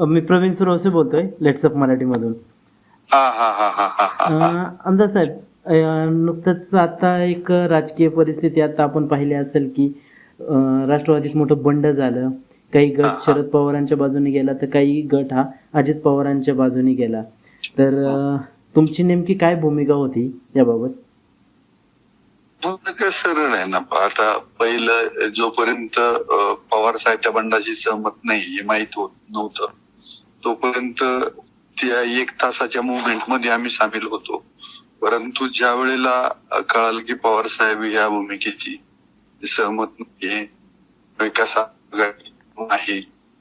मी प्रवीण सुरवसे बोलतोय लेट्सअप मराठीमधून आमदार साहेब नुकतंच आता एक राजकीय परिस्थिती आता आपण पाहिली असेल की राष्ट्रवादीत मोठं बंड झालं. काही गट. शरद पवारांच्या बाजूने गेला तर काही गट हा अजित पवारांच्या बाजूने गेला. तर तुमची नेमकी काय भूमिका होती याबाबत? भूमिका सरळ आहे ना आता पहिलं जोपर्यंत पवार साहेब त्या बंडाशी सहमत नाही हे माहीत होत नव्हतं. तोपर्यंत त्या एक तासाच्या मुवमेंटमध्ये आम्ही सामील होतो. परंतु ज्या वेळेला कळाल कळालं की पवार साहेब या भूमिकेची सहमत नाहीये विकास आघाडी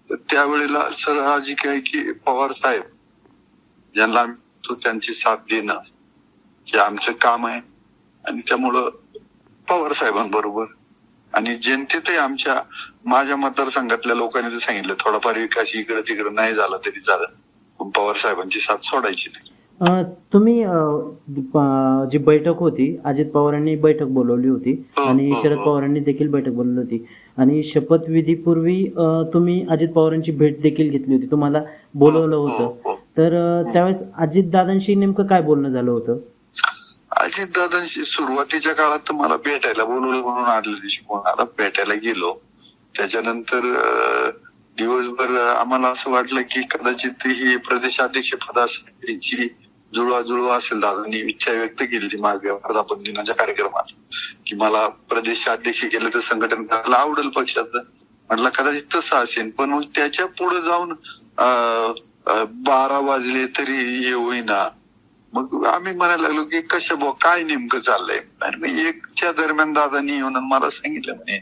तर त्यावेळेला साहजिक आहे की पवार साहेब ज्यांना तो त्यांची साथ देणं हे आमचं काम आहे. आणि त्यामुळं पवार साहेबांबरोबर आणि जनतेतही आमच्या माझ्या मतदारसंघातल्या लोकांनी तर सांगितलं थोडाफार विकास इकडे तिकडे नाही झाला तरी पण पवार साहेबांची साथ सोडायची नाही. तुम्ही जी बैठक होती अजित पवारांनी बैठक बोलवली होती हो, आणि हो, शरद हो. पवारांनी देखील बैठक बोलवली होती. आणि शपथविधीपूर्वी तुम्ही अजित पवारांची भेट देखील घेतली होती. तुम्हाला बोलवलं होतं. तर त्यावेळेस अजित दादांशी नेमकं काय बोलणं झालं होतं? अजित दादांशी सुरुवातीच्या काळात तर मला भेटायला बोलवलं म्हणून आदल्या दिवशी कोणाला भेटायला गेलो. त्याच्यानंतर अं, दिवसभर आम्हाला असं वाटलं की कदाचित ही प्रदेशाध्यक्ष पदासाठी जुळवाजुळवा असेल दादांनी इच्छा व्यक्त केली मागे वर्धापन दिनाच्या कार्यक्रमात की मला प्रदेशाध्यक्ष केलं तर संघटन करायला आवडेल पक्षाचं. म्हटलं कदाचित तसं असेल पण मग त्याच्या पुढे जाऊन बारा वाजले तरी हे होईना मग आम्ही म्हणायला लागलो की कशा बुवा काय नेमकं चाललंय? आणि मग एकच्या दरम्यान दादानी येऊन मला सांगितलं म्हणे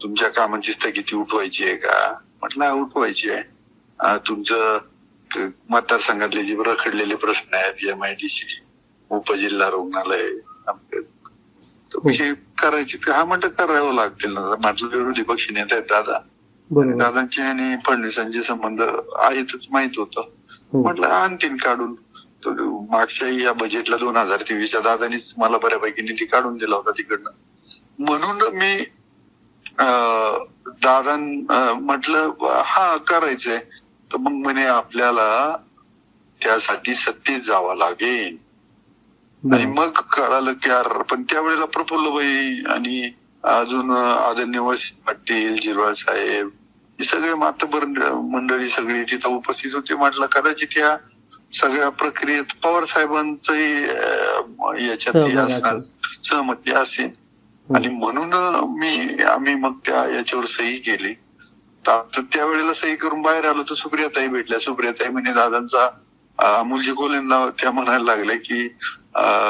तुमच्या कामाची स्थगिती उठवायची आहे का? म्हटलं "हा, उठवायची आहे. तुमचं मतदारसंघातले जे रखडलेले प्रश्न आहेत एम आय डी सी उपजिल्हा रुग्णालय हे करायची हा म्हटलं करावं लागतील ना. म्हटलं विरोधी पक्ष नेते आहेत दादा. दादांचे आणि फडणवीसांचे संबंध आहेतच माहीत होतं. हो. म्हटलं आणतील काढून. तर मागच्या या बजेटला दोन हजार तेवीसच्या दादानीच मला बऱ्यापैकी निधी काढून दिला होता तिकडनं. म्हणून मी अं, दादां म्हटलं हा करायचंय. तर मग म्हणे आपल्याला त्यासाठी सत्तेत जावं लागेल. आणि. मग कळालं की यार पण त्यावेळेला प्रफुल्लबाई आणि अजून आदरणीय वळसे पाटील जिरवाळ साहेब हे सगळे मातबर मंडळी सगळी तिथं उपस्थित होते. म्हटलं कदाचित या सगळ्या प्रक्रियेत पवार साहेबांचंही याच्यात. सहमती असेल. आणि म्हणून मी आम्ही मग त्या याच्यावर सही केली. त्यावेळेला सही करून बाहेर आलो तर सुप्रियाताई भेटल्या. सुप्रियाताई म्हणे दादांचा अं, अमोलजी कोलेंना त्या म्हणायला लागल्या की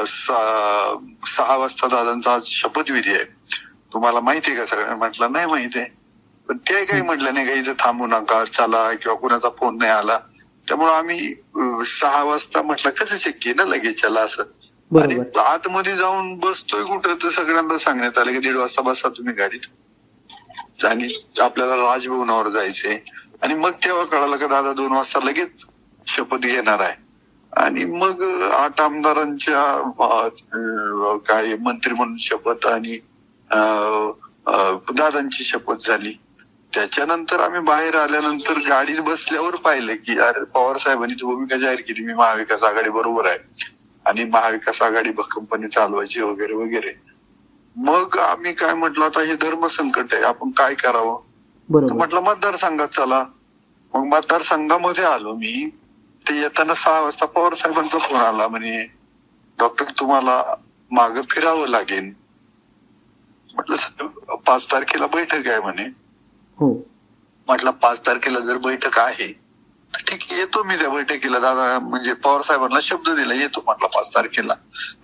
सहा वाजता दादांचा आज शपथविधी आहे. तुम्हाला माहिती आहे का सगळ्यांना? म्हटलं नाही माहिती आहे. पण ते काही म्हटलं नाही का इथं थांबू नका चला किंवा कुणाचा फोन नाही आला. त्यामुळे आम्ही सहा वाजता म्हटलं कसं शक्य ना लगेच चला असं? आणि आतमध्ये जाऊन बसतोय कुठं तर सगळ्यांना सांगण्यात आलं की दीड वाजता बसा तुम्ही गाडीत. आणि आपल्याला राजभवनावर जायचंय. आणि मग तेव्हा कळालं का दादा दोन वाजता लगेच शपथ घेणार आहे. आणि मग आठ आमदारांच्या काय मंत्री म्हणून शपथ आणि दादांची शपथ झाली. त्याच्यानंतर आम्ही बाहेर आल्यानंतर गाडीत बसल्यावर पाहिलं की अरे पवार साहेबांनी ती भूमिका जाहीर केली मी महाविकास आघाडी बरोबर आहे. आणि महाविकास आघाडी कंपनी चालवायची वगैरे वगैरे. मग आम्ही काय म्हटलं आता हे धर्म संकट आहे आपण काय करावं? म्हटलं मतदारसंघात चला. मग मतदारसंघामध्ये आलो मी. ते येताना सहा वाजता पवार साहेबांचा फोन आला म्हणे डॉक्टर तुम्हाला माग फिरावं लागेल. म्हटलं "साहेब, पाच तारखेला बैठक आहे म्हणे. हो. म्हटलं पाच तारखेला जर बैठक आहे ठीक येतो मी त्या बैठकीला. दादा म्हणजे पवार साहेबांना शब्द दिला येतो म्हटलं पाच तारखेला.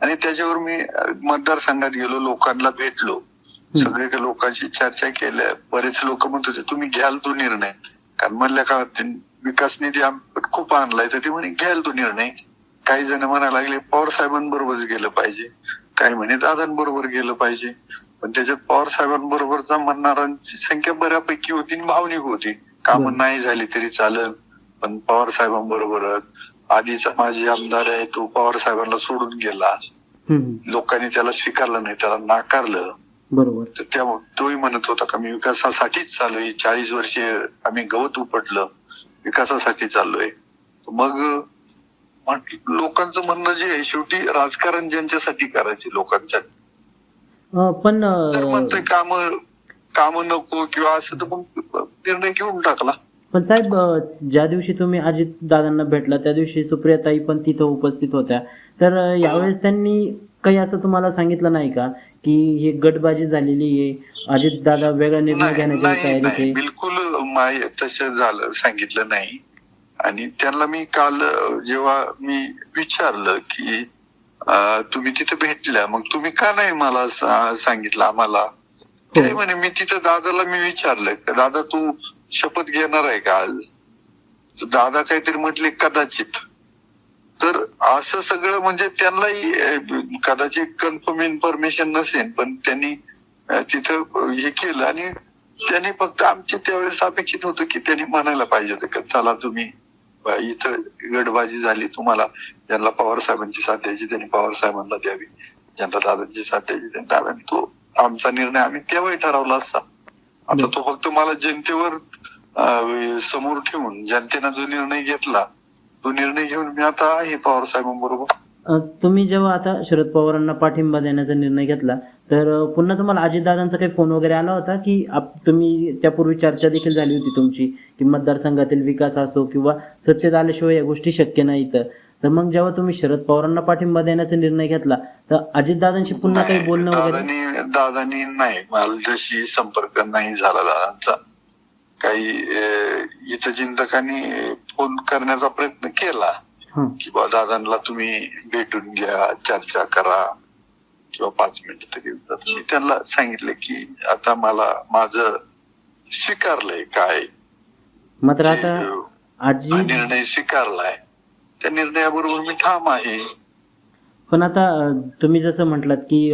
आणि त्याच्यावर मी मतदारसंघात गेलो लोकांना भेटलो. सगळे लोकांशी चर्चा केल्या. बरेच लोक म्हणत होते तुम्ही घ्याल तो निर्णय. कारण मधल्या काळात विकास निधी खूप आणलाय तर ते म्हणे घ्याल तो निर्णय. काही जण म्हणायला लागले पवार साहेबांबरोबरच गेलं पाहिजे. काही म्हणे दादांबरोबर गेलं पाहिजे. पण त्याच्यात पवार साहेबांबरोबरचा म्हणणाऱ्यांची संख्या बऱ्यापैकी होती आणि भावनिक होती. कामं. नाही झाली तरी चालेल पण पवार साहेबांबरोबरच आधीचा माझे आमदार आहे तो पवार साहेबांना सोडून गेला. लोकांनी त्याला स्वीकारलं नाही त्याला नाकारलं. बरोबर. तर त्या तोही म्हणत होता का मी विकासासाठीच चालू आहे चाळीस वर्षे आम्ही गवत उपटलं विकासासाठी चाललोय. मग लोकांचं म्हणणं जे आहे शेवटी राजकारण ज्यांच्यासाठी करायचे लोकांसाठी. पण तर म्हणतोय काम काम नको किंवा असं तर मग निर्णय घेऊन टाकला. पण साहेब ज्या दिवशी तुम्ही अजित दादांना भेटला त्या दिवशी सुप्रियाताई पण तिथं उपस्थित होत्या. तर यावेळेस त्यांनी काही असं तुम्हाला सांगितलं नाही का? की ही गटबाजी झालेली आहे अजित दादा वेगळा निर्णय नाही घेण्याची नाही तयारीत नाही. आहे. बिलकुल माय तसं झालं सांगितलं नाही. आणि त्यांना मी काल अं, जेव्हा मी विचारलं की तुम्ही तिथे भेटल्या. मग तुम्ही का नाही मला सांगितलं आम्हाला? ते म्हणे मी तिथे दादाला मी विचारलं दादा तू शपथ घेणार आहे का आज? दादा काहीतरी म्हटले कदाचित. तर असं सगळं म्हणजे त्यांनाही कदाचित कन्फर्म इन्फॉर्मेशन नसेल पण त्यांनी तिथं हे केलं आणि त्यांनी फक्त आमचे त्यावेळेस अपेक्षित होतं की त्यांनी म्हणायला पाहिजे होतं की चला तुम्ही इथं गडबाजी झाली तुम्हाला ज्यांना पवार साहेबांची साथ द्यायची त्यांनी पवार साहेबांना द्यावी. ज्यांना दादांची साथ द्यायची त्यांनी दादांनी तो आमचा निर्णय आम्ही तेव्हाही ठरवला असता. आता तो फक्त मला जनतेवर समोर ठेवून जनतेनं जो निर्णय घेतला तो निर्णय घेऊन मी आता आहे पवार साहेबांबरोबर. तुम्ही जेव्हा आता शरद पवारांना पाठिंबा देण्याचा निर्णय घेतला तर पुन्हा तुम्हाला अजितदादांचा काही फोन वगैरे आला होता की आप- तुम्ही त्यापूर्वी चर्चा देखील झाली होती तुमची की मतदारसंघातील विकास असो किंवा सत्तेत आल्याशिवाय या गोष्टी शक्य नाही तर. मग जेव्हा तुम्ही शरद पवारांना पाठिंबा देण्याचा निर्णय घेतला तर अजितदादांशी पुन्हा काही बोलणं वगैरे? दादानी नाही माझ्याशी संपर्क नाही झाला दादांचा. काही इथं चिंतकांनी फोन करण्याचा प्रयत्न केला. की बा दादांना तुम्ही भेटून घ्या चर्चा करा किंवा पाच मिनिटं तरी मी त्यांना सांगितलं की आता मला माझं स्वीकारलंय काय? मात्र आता आजी निर्णय स्वीकारलाय. त्या निर्णयाबरोबर मी ठाम आहे. पण आता तुम्ही जसं म्हटलात की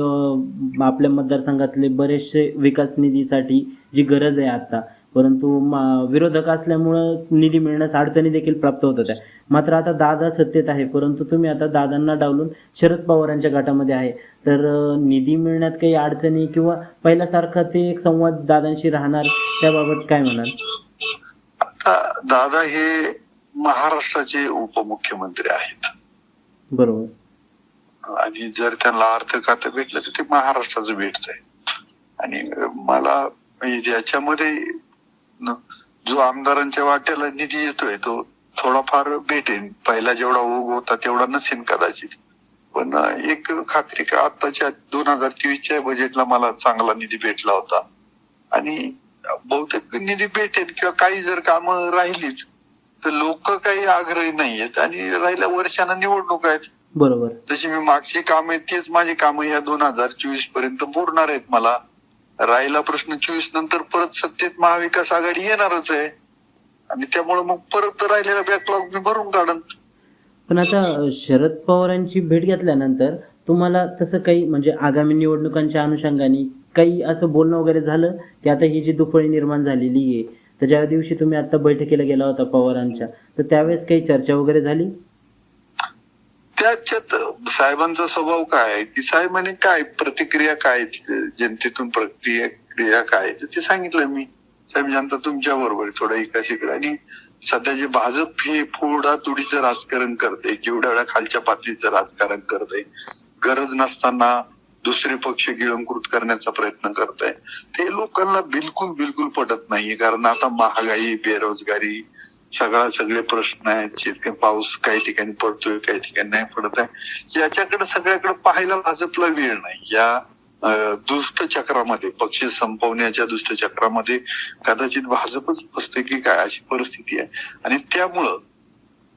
आपल्या मतदारसंघातले बरेचसे विकास निधीसाठी जी गरज आहे आता परंतु मा- विरोधक असल्यामुळं निधी मिळण्यास अडचणी देखील प्राप्त होत होत्या. मात्र आता दादा सत्तेत आहे परंतु तुम्ही आता दादांना डावलून शरद पवारांच्या गटामध्ये आहे. तर निधी मिळण्यात काही अडचणी किंवा पहिल्यासारखा ते एक संवाद दादांशी राहणार त्याबाबत काय म्हणाल? आता दादा हे महाराष्ट्राचे उपमुख्यमंत्री आहेत. बरोबर. आणि जर त्यांना अर्थ खातं भेटलं तर ते महाराष्ट्राचं भेटतंय. आणि मला याच्यामध्ये न- जो आमदारांच्या वाट्याला निधी येतोय तो थोडाफार भेटेन. पहिला जेवढा ओघ होता तेवढा नसेल कदाचित. पण एक खात्री का आताच्या दोन हजार तेवीसच्या बजेटला मला चांगला निधी भेटला होता. आणि बहुतेक निधी भेटेल किंवा काही जर कामं राहिलीच तर लोक काही आग्रही नाहीयेत आणि राहिल्या वर्षांना निवडणूक आहेत. बरोबर. तशी मी मागची काम आहेत तेच माझी कामं ह्या दोन हजार चोवीसपर्यंत पुरणार आहेत मला. राहिला प्रश्न चोवीस नंतर परत सत्तेत महाविकास आघाडी येणारच आहे. आणि त्यामुळे मग परत राहिलेला बॅकलॉग मी भरून काढन. पण आता शरद पवारांची भेट घेतल्यानंतर तुम्हाला तसं काही म्हणजे आगामी निवडणुकांच्या अनुषंगाने काही असं बोलणं वगैरे झालं? की आता ही जी दुफळी निर्माण झालेली आहे तर ज्या दिवशी तुम्ही आता बैठकीला गेला होता पवारांच्या तर त्यावेळेस काही चर्चा वगैरे झाली? त्याच्यात साहेबांचा स्वभाव काय आहे? की साहेबांनी काय? प्रतिक्रिया काय जनतेतून प्रक्रिया क्रिया काय ते सांगितलं मी. साहेब जनता तुमच्या बरोबर थोडा इकास इकडे आणि सध्या जे भाजप हे फोडा तुडीचं राजकारण करते जेवढ्या खालच्या पातळीचं राजकारण करते गरज नसताना दुसरे पक्ष गिळंकृत करण्याचा प्रयत्न करत आहे ते लोकांना बिलकुल बिलकुल पटत नाहीये. कारण आता महागाई बेरोजगारी सगळा सगळे प्रश्न आहेत पाऊस काही ठिकाणी पडतोय काही ठिकाणी नाही पडत आहे. याच्याकडे सगळ्याकडे पाहायला भाजपला वेळ नाही. या दुष्ट चक्रामध्ये पक्ष संपवण्याच्या दुष्ट चक्रामध्ये कदाचित भाजपच बसते की काय अशी परिस्थिती आहे. आणि त्यामुळं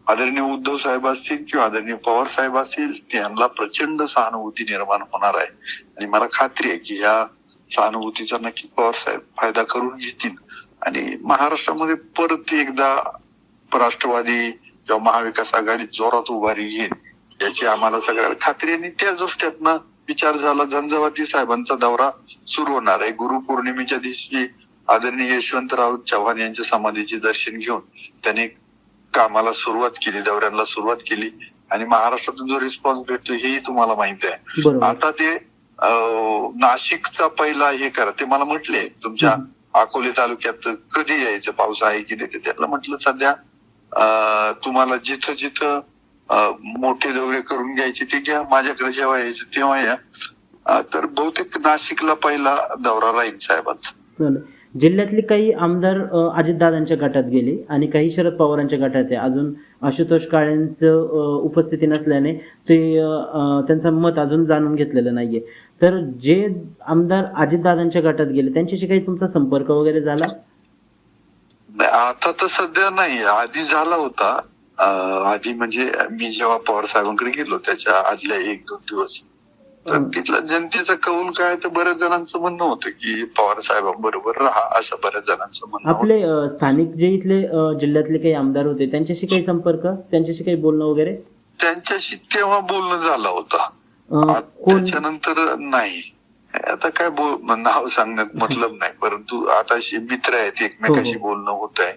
आदरणीय उद्धव साहेब असतील किंवा आदरणीय पवार साहेब असतील त्यांना प्रचंड सहानुभूती निर्माण होणार आहे. आणि मला खात्री आहे की या सहानुभूतीचा नक्की पवार साहेब फायदा करून घेतील. आणि महाराष्ट्रामध्ये परत एकदा राष्ट्रवादी किंवा महाविकास आघाडी जोरात उभारी घेईल याची आम्हाला सगळ्याला खात्री आणि त्या दृष्ट्यातनं विचार झाला झंझावाती साहेबांचा दौरा सुरू होणार आहे. गुरुपौर्णिमेच्या दिवशी आदरणीय यशवंतराव चव्हाण यांच्या समाधीचे दर्शन घेऊन त्यांनी कामाला सुरुवात केली दौऱ्यांना सुरुवात केली. आणि महाराष्ट्रातून जो रिस्पॉन्स भेटतो हेही तुम्हाला माहिती आहे. आता ते नाशिकचा पहिला हे करा. ते मला म्हटले तुमच्या. अकोले तालुक्यात कधी यायचं? पाऊस आहे की नाही? ते त्यांना म्हटलं सध्या तुम्हाला जिथं जिथं अं, मोठे दौरे करून घ्यायचे ते घ्या. माझ्याकडे जेव्हा यायचं तेव्हा या. तर बहुतेक नाशिकला पहिला दौरा राहील साहेबांचा. जिल्ह्यातले काही आमदार अजितदादांच्या गटात गेले आणि काही शरद पवारांच्या गटात आहे. अजून आशुतोष काळेंचं उपस्थिती नसल्याने ते त्यांचं मत अजून जाणून घेतलेलं नाहीये. तर जे आमदार अजितदादांच्या गटात गेले त्यांच्याशी काही तुमचा संपर्क वगैरे झाला? आता तर सध्या नाही आधी झाला होता. आधी म्हणजे मी जेव्हा पवार साहेबांकडे गेलो त्याच्या आदल्या एक दोन दिवस. तर हं. तिथला जनतेचा कौल काय तर बऱ्याच जणांचं म्हणणं होतं की पवार साहेबांबरोबर राहा असं बऱ्याच जणांचं म्हणणं आपले स्थानिक जे इथले जिल्ह्यातले काही आमदार होते त्यांच्याशी काही संपर्क? त्यांच्याशी काही बोलणं वगैरे? त्यांच्याशी तेव्हा बोलणं झालं होतं. त्याच्यानंतर नाही. आता काय बोल नाव सांगण्यात मतलब नाही. परंतु आता मित्र आहेत एकमेकाशी हो, बोलणं होत आहे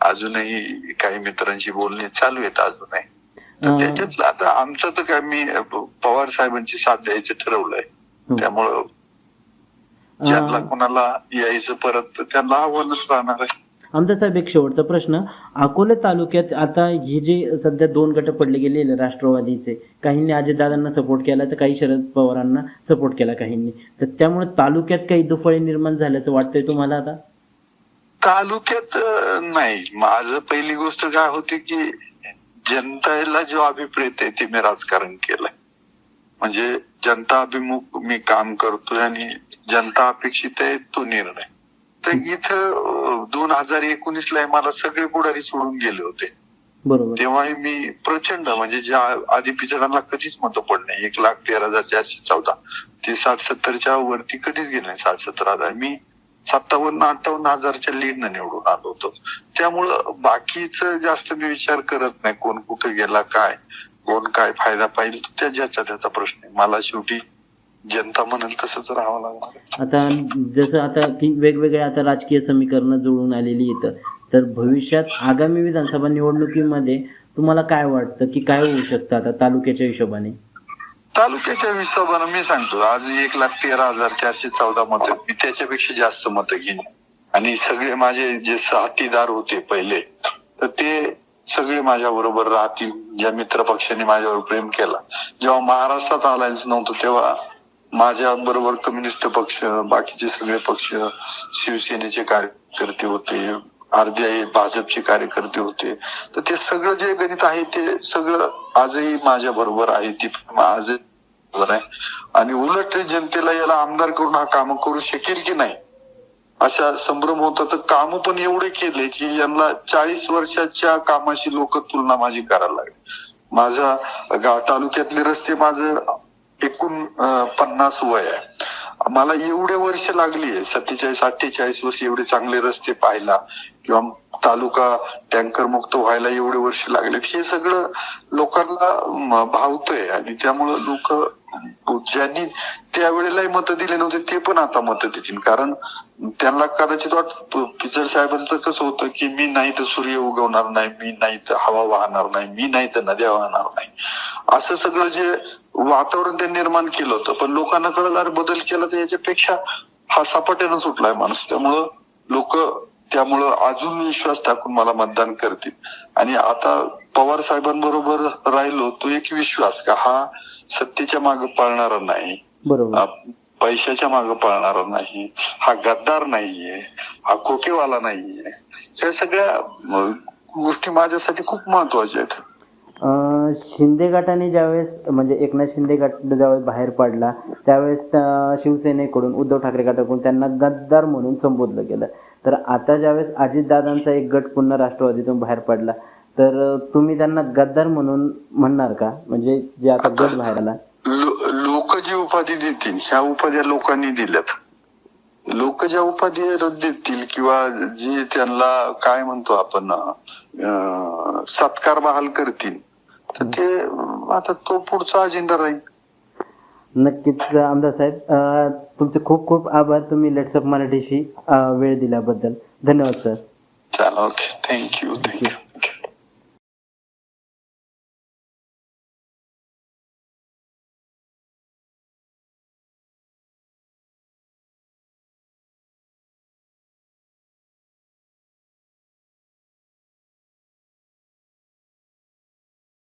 अजूनही काही मित्रांशी बोलणे चालू आहेत अजूनही. तर त्याच्यातलं आता आमचं तर काय मी पवार साहेबांची साथ द्यायचं ठरवलंय. हो. त्यामुळं ज्यांना कोणाला यायचं परत त्यांना आव्हानच राहणार आहे. आमदार साहेब एक शेवटचा प्रश्न. अकोले तालुक्यात आता हे जे सध्या दोन गट पडले गेलेले राष्ट्रवादीचे काहींनी अजितदादांना सपोर्ट केला तर काही शरद पवारांना सपोर्ट केला काहींनी. तर त्यामुळे तालुक्यात काही दुफळी निर्माण झाल्याचं वाटतंय तुम्हाला आता? तालुक्यात नाही. माझं पहिली गोष्ट काय होती की जनतेला जो अभिप्रेत आहे ते मी राजकारण केलंय. म्हणजे जनता अभिमुख मी काम करतोय आणि जनता अपेक्षित आहे तो निर्णय. तर इथं दोन हजार एकोणीस ला मला सगळे पुढारी सोडून गेले होते. बरोबर. तेव्हाही मी प्रचंड म्हणजे ज्या आधी पिचडांना कधीच मतं पडले एक लाख तेरा हजार चारशे चौदा. ते साठ सत्तरच्या वरती कधीच गेले नाही साठ सत्तर हजार. मी सत्तावन्न अठ्ठावन्न हजारच्या लीडनं निवडून आलो होतो. त्यामुळं बाकीच जास्त मी विचार करत नाही कोण कुठे गेला काय कोण काय फायदा पाहिजे तो त्या ज्याचा त्याचा प्रश्न आहे. मला शेवटी जनता म्हणेल तसंच राहावं लागणार. आता जसं आता की वेगवेगळ्या आता राजकीय समीकरणं जुळून आलेली येतं तर भविष्यात आगामी विधानसभा निवडणुकीमध्ये तुम्हाला काय वाटतं की काय होऊ शकतं आता तालुक्याच्या हिशोबाने? तालुक्याच्या हिशोबानं मी सांगतो आज एक लाख तेरा हजार चारशे चौदा मतं मी त्याच्यापेक्षा जास्त मतं घेईन. आणि सगळे माझे जे साथीदार होते पहिले तर ते सगळे माझ्या बरोबर राहतील. ज्या मित्र पक्षांनी माझ्यावर प्रेम केला. जेव्हा महाराष्ट्रात अलायन्स नव्हतं तेव्हा माझ्या बरोबर कम्युनिस्ट पक्ष बाकीचे सगळे पक्ष शिवसेनेचे कार्यकर्ते होते अर्धे भाजपचे कार्यकर्ते होते. तर ते सगळं जे गणित आहे ते सगळं आजही माझ्या बरोबर आहे. ती आज बरोबर आहे. आणि उलट जनतेला याला आमदार करून हा काम करू शकेल की नाही? अशा संभ्रम होता. तर काम पण एवढे केले की यांना चाळीस वर्षाच्या कामाशी लोक तुलना माझी करायला लागली. माझा गाव तालुक्यातले रस्ते माझं एकूण पन्नास वय आहे. मला एवढे वर्ष लागली सत्तेचाळीस अठ्ठेचाळीस वर्ष एवढे चांगले रस्ते पाहायला किंवा तालुका टँकर मुक्त व्हायला एवढे वर्ष लागलेत हे सगळं लोकांना भावतोय भावतंय आणि त्यामुळं लोक ज्यांनी त्यावेळेलाही मतं दिले नव्हते ते पण आता मतं देतील. कारण त्यांना कदाचित वाट पिचड साहेबांचं कसं होतं की मी नाही तर सूर्य उगवणार नाही मी नाही तर हवा वाहणार नाही मी नाही तर नद्या वाहणार नाही. असं सगळं जे वातावरण त्यांनी निर्माण केलं होतं. पण लोकांना कळलं अरे बदल केला तर याच्यापेक्षा हा सपाट्यानं सुटलाय माणूस. त्यामुळं लोक त्यामुळं अजून विश्वास टाकून मला मतदान करतील. आणि आता पवार साहेबांबरोबर राहिलो तो एक विश्वास का हा सत्तेच्या मागे पळणारा नाही. बरोबर. पैशाच्या मागे पळणारा नाही. हा गद्दार नाहीये. हा खोकेवाला नाहीये. या सगळ्या गोष्टी माझ्यासाठी खूप महत्त्वाच्या आहेत. शिंदे गटाने ज्यावेळेस म्हणजे एकनाथ शिंदे गट ज्यावेळेस बाहेर पडला त्यावेळेस शिवसेनेकडून उद्धव ठाकरे गटाकडून त्यांना गद्दार म्हणून संबोधलं गेलं. तर आता ज्यावेळेस अजितदादांचा एक गट पुन्हा राष्ट्रवादीतून बाहेर पडला तर तुम्ही त्यांना गद्दार म्हणून म्हणणार का? म्हणजे जे आता गट बाहेर आला. लोक जी उपाधी देतील ह्या उपाध्या लोकांनी दिल्यात. लोक ज्या उपाधी देतील किंवा जे त्यांना काय म्हणतो आपण सत्कार बहाल करतील तर ते आता तो पुढचा अजेंडा राहील. नक्कीच आमदार साहेब तुमचे खूप खूप आभार. तुम्ही लेट्सअप मराठीशी वेळ दिल्याबद्दल. धन्यवाद सर. चला ओके. Thank you thank you